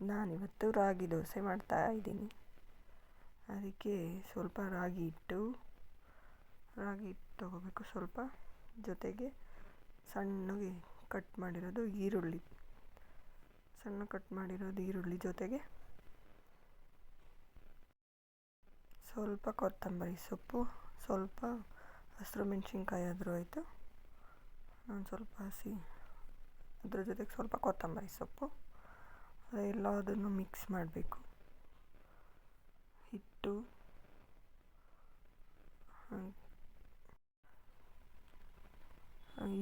ನಾನಿವತ್ತು ರಾಗಿ ದೋಸೆ ಮಾಡ್ತಾ ಇದ್ದೀನಿ. ಅದಕ್ಕೆ ಸ್ವಲ್ಪ ರಾಗಿ ಹಿಟ್ಟು ರಾಗಿ ಹಿಟ್ಟು ತೊಗೋಬೇಕು ಸ್ವಲ್ಪ. ಜೊತೆಗೆ ಸಣ್ಣಗೆ ಕಟ್ ಮಾಡಿರೋದು ಈರುಳ್ಳಿ. ಸಣ್ಣ ಕಟ್ ಮಾಡಿರೋದು ಈರುಳ್ಳಿ ಜೊತೆಗೆ ಸ್ವಲ್ಪ ಕೊತ್ತಂಬರಿ ಸೊಪ್ಪು, ಸ್ವಲ್ಪ ಹಸಿರು ಮೆಣಸಿನ್ಕಾಯಿ ಆದರೂ ಆಯಿತು. ನಾನು ಸ್ವಲ್ಪ ಹಸಿ, ಅದ್ರ ಜೊತೆಗೆ ಸ್ವಲ್ಪ ಕೊತ್ತಂಬರಿ ಸೊಪ್ಪು. ಎಲ್ಲದನ್ನು ಮಿಕ್ಸ್ ಮಾಡಬೇಕು. ಹಿಟ್ಟು.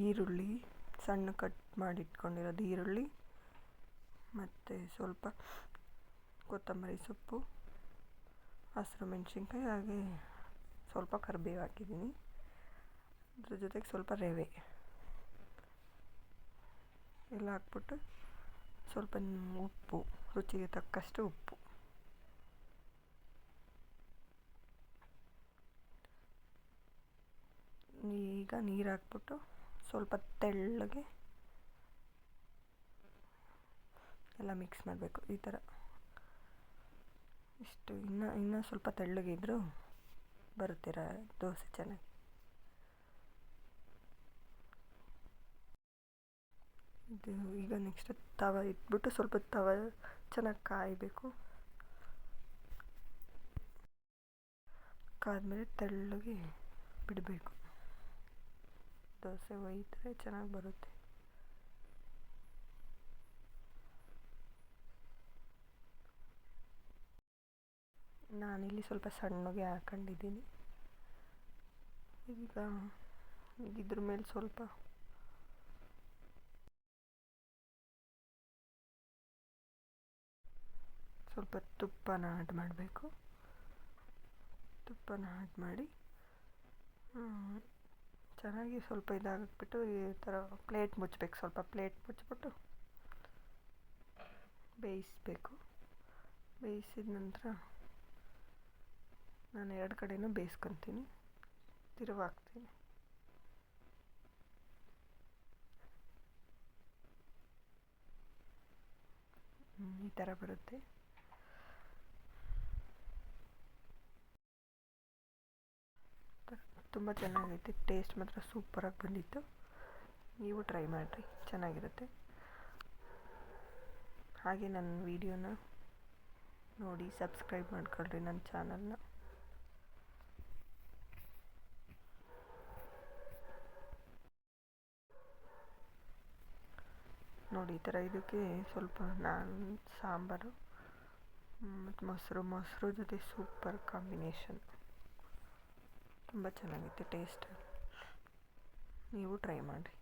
ಈರುಳ್ಳಿ, ಸಣ್ಣ ಕಟ್ ಮಾಡಿಟ್ಕೊಂಡಿರೋದು ಈರುಳ್ಳಿ, ಮತ್ತು ಸ್ವಲ್ಪ ಕೊತ್ತಂಬರಿ ಸೊಪ್ಪು, ಹಸಿರು ಮೆಣಸಿನ್ಕಾಯಿ, ಹಾಗೆ ಸ್ವಲ್ಪ ಕರಿಬೇವು ಹಾಕಿದ್ದೀನಿ. ಅದ್ರ ಜೊತೆಗೆ ಸ್ವಲ್ಪ ರವೆ. ಎಲ್ಲ ಹಾಕ್ಬಿಟ್ಟು ಸ್ವಲ್ಪ ಉಪ್ಪು, ರುಚಿಗೆ ತಕ್ಕಷ್ಟು ಉಪ್ಪು. ಈಗ ನೀರು ಹಾಕ್ಬಿಟ್ಟು ಸ್ವಲ್ಪ ತೆಳ್ಳಗೆ ಎಲ್ಲ ಮಿಕ್ಸ್ ಮಾಡಬೇಕು. ಈ ಥರ ಇಷ್ಟು ಇನ್ನೂ ಇನ್ನೂ ಸ್ವಲ್ಪ ತೆಳ್ಳಗಿದ್ದರೂ ಬರುತ್ತೆ ದೋಸೆ ಚೆನ್ನಾಗಿ. ಇದು ಈಗ ನೆಕ್ಸ್ಟ್ ತವ ಇಟ್ಬಿಟ್ಟು ಸ್ವಲ್ಪ ತವ ಚೆನ್ನಾಗಿ ಕಾಯಬೇಕು. ಕಾದ್ಮೇಲೆ ತೆಳ್ಳಗೆ ಬಿಡಬೇಕು. ದೋಸೆ ಒಯ್ದರೆ ಚೆನ್ನಾಗಿ ಬರುತ್ತೆ. ನಾನಿಲ್ಲಿ ಸ್ವಲ್ಪ ಸಣ್ಣಗೆ ಹಾಕೊಂಡಿದ್ದೀನಿ. ಈಗ ಇದ್ರ ಮೇಲೆ ಸ್ವಲ್ಪ ಸ್ವಲ್ಪ ತುಪ್ಪನ ಆಡ್ ಮಾಡಬೇಕು. ತುಪ್ಪನ ಆಡ್ ಮಾಡಿ ಚೆನ್ನಾಗಿ ಸ್ವಲ್ಪ ಇದಾಗಿಬಿಟ್ಟು ಈ ಥರ ಪ್ಲೇಟ್ ಮುಚ್ಚಬೇಕು ಸ್ವಲ್ಪ ಪ್ಲೇಟ್ ಮುಚ್ಚಿಬಿಟ್ಟು ಬೇಯಿಸಬೇಕು. ಬೇಯಿಸಿದ ನಂತರ ನಾನು ಎರಡು ಕಡೆಯೂ ಬೇಯಿಸ್ಕೊತೀನಿ. ತಿರುವಾಕ್ತೀನಿ ಈ ಥರ ಬರುತ್ತೆ. ತುಂಬ ಚೆನ್ನಾಗೈತೆ, ಟೇಸ್ಟ್ ಮಾತ್ರ ಸೂಪರಾಗಿ ಬಂದಿತ್ತು. ನೀವು ಟ್ರೈ ಮಾಡಿರಿ, ಚೆನ್ನಾಗಿರುತ್ತೆ. ಹಾಗೆ ನನ್ನ ವೀಡಿಯೋನ ನೋಡಿ, ಸಬ್ಸ್ಕ್ರೈಬ್ ಮಾಡ್ಕೊಳ್ರಿ ನನ್ನ ಚಾನಲ್ನ. ನೋಡಿ, ಈ ಥರ ಇದಕ್ಕೆ ಸ್ವಲ್ಪ ನಾನು ಸಾಂಬಾರು, ಮತ್ತು ಮೊಸರು ಮೊಸರು ಜೊತೆ ಸೂಪರ್ ಕಾಂಬಿನೇಷನ್. ತುಂಬ ಚೆನ್ನಾಗಿತ್ತು ಟೇಸ್ಟ್ ನೀವು ಟ್ರೈ ಮಾಡಿರಿ.